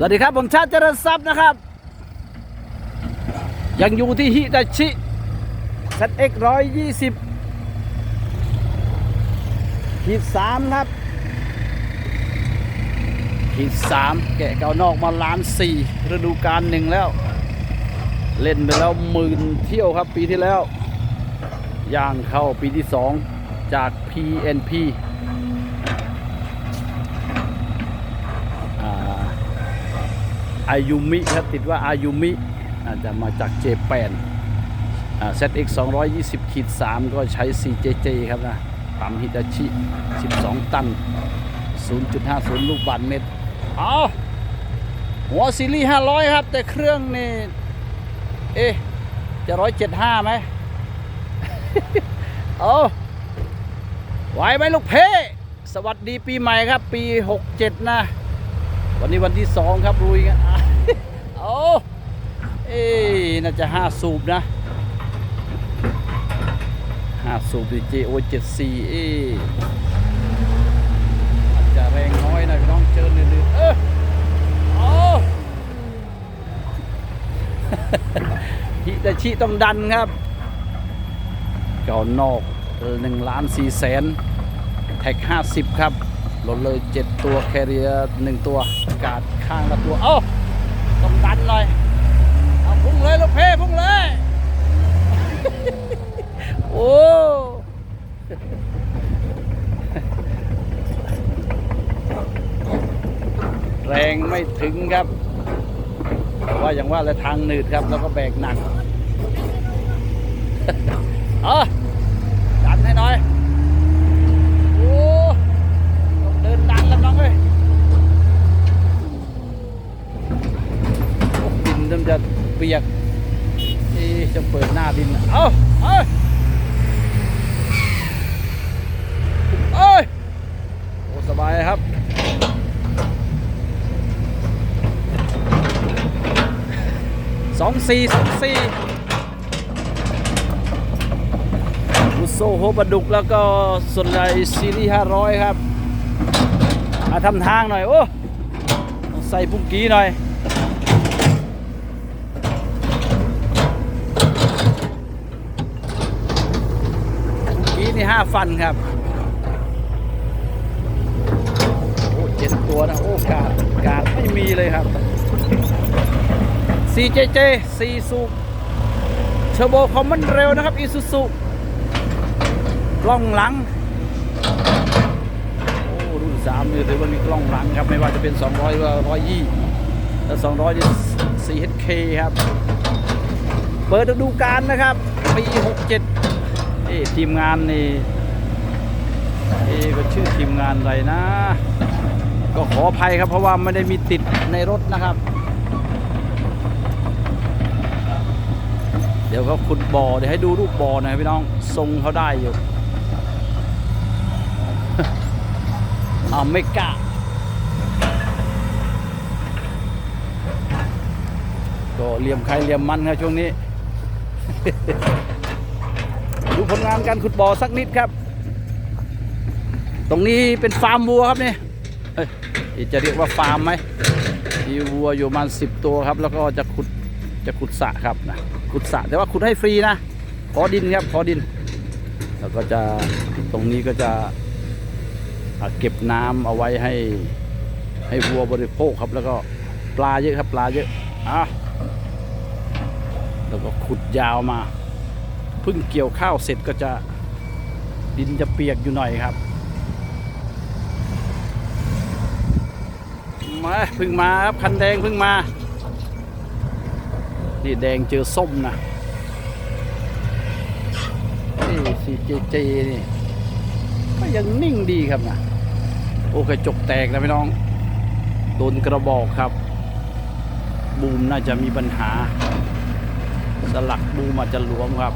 สวัสดีครับ ผมชาติเจริญทรัพย์นะครับ ยังอยู่ที่ฮิตาชิ ZX 120ขีดสามครับขีดสามแกะเกานอกมาล้านสี่ฤดูกาลหนึ่งแล้ว เล่นไปแล้วหมื่นเที่ยวครับปีที่แล้ว ย่างเข้าปีที่สองจาก PNP อ่า อายุมิครับติดว่าอายุมิอาจจะมาจากเจแปนอ่า ZX 220ขีด3ก็ใช้ 4JJ ครับนะปั๊มฮิตาชิ 12 ตัน 0.50 ลูกบาทเมตร เอาหัวซีรีส์500 ครับ แต่เครื่องนี่ เอ๊ะ จะ 175ไหมเอาไหวไหมลูกเพ สวัสดีปีใหม่ครับ ปี 67 นะ วันนี้วันที่สองครับรุยกัน โอ้เอ้น่าจะห้าสูบนะห้าสูบดีเจโอเจ็ดสี่เอ้อาจจะแรงน้อยนะพี่น้องเจอลื่นๆเออโอ้ฮิตาชิต้องดันครับเก่านอกหนึ่งล้านสี่แสนแท็ก50 ครับลดเลย 7 ตัวแคเรียหนึ่งตัว กาดข้างละตัว เอ้า ต้องดันหน่อยเอาพุ่งเลยลูกเพ่พุ่งเลย โอ้แรงไม่ถึงครับแต่ว่าอย่างว่าและทางหนืดครับ แล้วก็แบกหนักเอาดันให้หน่อย โอ้ต้องเดินดันแล้วน้องเอ้ยโอ้ดินเริ่มจะเปียกเอ๊ะจะเปิดหน้าดินน่ะเอาเอาเอ้ยโอ้สบายครับ สองสี่สองสี่อุโซโฮบดุกแล้วก็ส่วนใหญ่ซีรีส์ห้าร้อยครับมาทำทางหน่อย โอ้ต้องใส่ปุ้งกี้หน่อยปุ้งกี้นี่ห้าฟันครับ โอ้เจ็ดตัวนะ โอ้กาดกาดไม่มีเลยครับ CJJ 4สูบเทอร์โบคอมมันเร็วนะครับอีซูซูกล้องหลัง โอ้รุ่นสามนี่ถือว่ามีกล้องหลังครับ ไม่ว่าจะเป็น 200หรือว่า120แล้ว200นี่ 4HK ครับ เปิดดูกาลนะครับ ปี 67เอ๊ะทีมงานนี่เอ๊ก็ชื่อทีมงานอะไรนะ ก็ขออภัยครับเพราะว่าไม่ได้มีติดในรถนะครับ เดี๋ยวเขาขุดบ่อเดี๋ยวให้ดูรูปบ่อหน่อยพี่น้องทรงเขาได้อยู่เอาไม่กล้าก็เหลี่ยมใครเหลี่ยมมันครับช่วงนี้ ดูผลงานการขุดบ่อสักนิดครับ ตรงนี้เป็นฟาร์มวัวครับนี่เอ้ยจะเรียกว่าฟาร์มไหมมีวัวอยู่ประมาณสิบตัวครับ แล้วก็จะขุดจะขุดสระครับนะ ขุดสระแต่ว่าขุดให้ฟรีนะ ขอดินครับ ขอดิน แล้วก็จะตรงนี้ก็จะเก็บน้ำเอาไว้ให้ให้วัวบริโภคครับ แล้วก็ปลาเยอะครับปลาเยอะอะแล้วก็ขุดยาวมาเพิ่งเกี่ยวข้าวเสร็จก็จะดินจะเปียกอยู่หน่อยครับมาเพิ่งมาครับคันแดงเพิ่งมา นี่แดงเจอส้มนะนี่สีเจเจนี่ก็ยังนิ่งดีครับนะโอ้กระจกแตกนะพี่น้องโดนกระบอกครับ บูมน่าจะมีปัญหา สลักบูมอาจจะหลวมครับ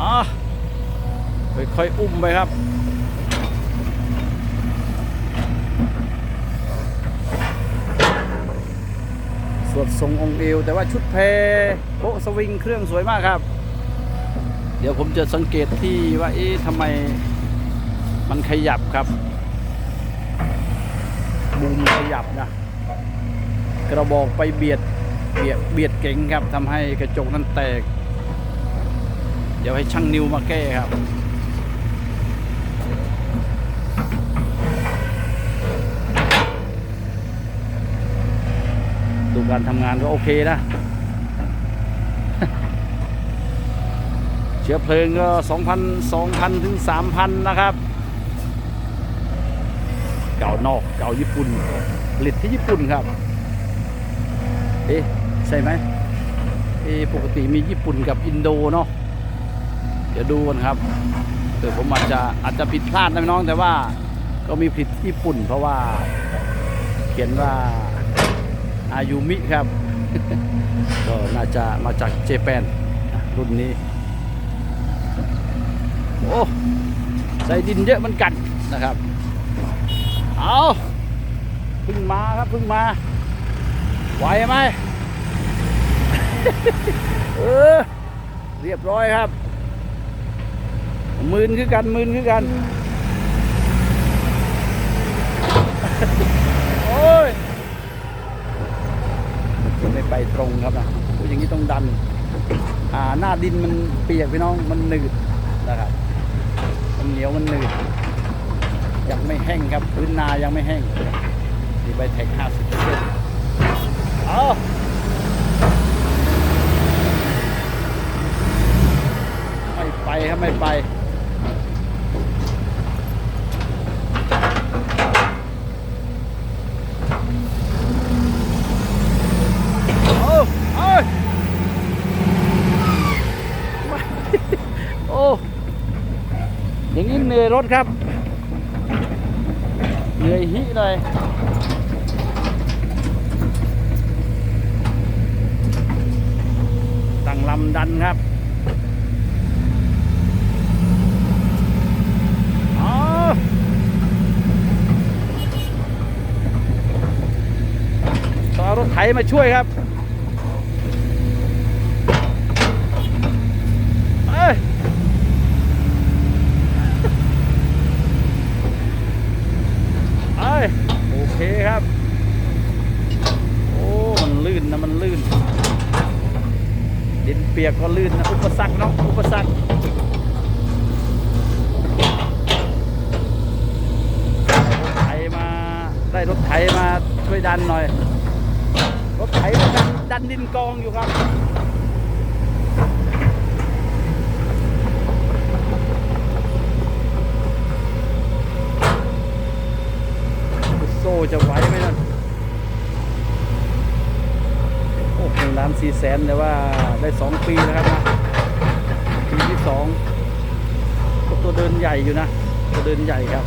อะค่อยๆอุ้มไปครับ สวดทรงองค์เอว แต่ว่าชุดเพโปะสวิงเครื่องสวยมากครับ เดี๋ยวผมจะสังเกตที่ว่าเอ๊ะทำไมมันขยับครับมุมขยับนะ กระบอกไปเบียดเบียดเบียดเก๋งครับทำให้กระจกนั้นแตก เดี๋ยวให้ช่างนิวมาแก้ครับ การทำงานก็โอเคนะ เชื้อเพลิงก็ 2,000 2,000 ถึง 3,000 นะครับ เก่านอกเก่าญี่ปุ่น ผลิตที่ญี่ปุ่นครับ เอ๊ะ ใช่ไหมเอ๊ะปกติมีญี่ปุ่นกับอินโดเนาะเดี๋ยวดูกันครับเดี๋ยวผมอาจจะอาจจะผิดพลาดนะน้องแต่ว่าก็มีผลิตที่ญี่ปุ่นเพราะว่า เขียนว่า อายุมิครับ ก็น่าจะมาจากเจแปนรุ่นนี้ โอ้ใส่ดินเยอะเหมือนกันนะครับ เอาพึ่งมาครับพึ่งมา ไหวไหมเออเรียบร้อยครับ มืนคือกันมืนคือกัน โอ้ย ไปตรงครับนะอ้ยอย่างนี้ต้องดันหน้าดินมันเปียกพี่น้องมันหนืดนะครับมันเหนียวมันหนืดยังไม่แห้งครับพื้นนายังไม่แห้งนี่ใบแท็กห้าสิบเซนเอาไม่ไปครับไม่ไป โอ้เอ้ยโอ้ อย่างนี้เหนื่อย รถครับเหนื่อยหิเลยตั้งลำดันครับเอาต้องเอารถไถมาช่วยครับ เอ้ย เอ้ย โอเคครับ โอ้ มันลื่นนะ มันลื่น ดินเปียกก็ลื่นนะ อุปสรรคเนาะ อุปสรรคไถมา ได้รถไถมาช่วยดันหน่อย รถไถมาดันดันดินกองอยู่ครับ โซ่จะไหวไหมนั่นโอ้หนึ่งล้านสี่แสนแต่ว่าได้สองปีแล้วครับนะปีที่สองตัวเดินใหญ่อยู่นะ ตัวเดินใหญ่ครับ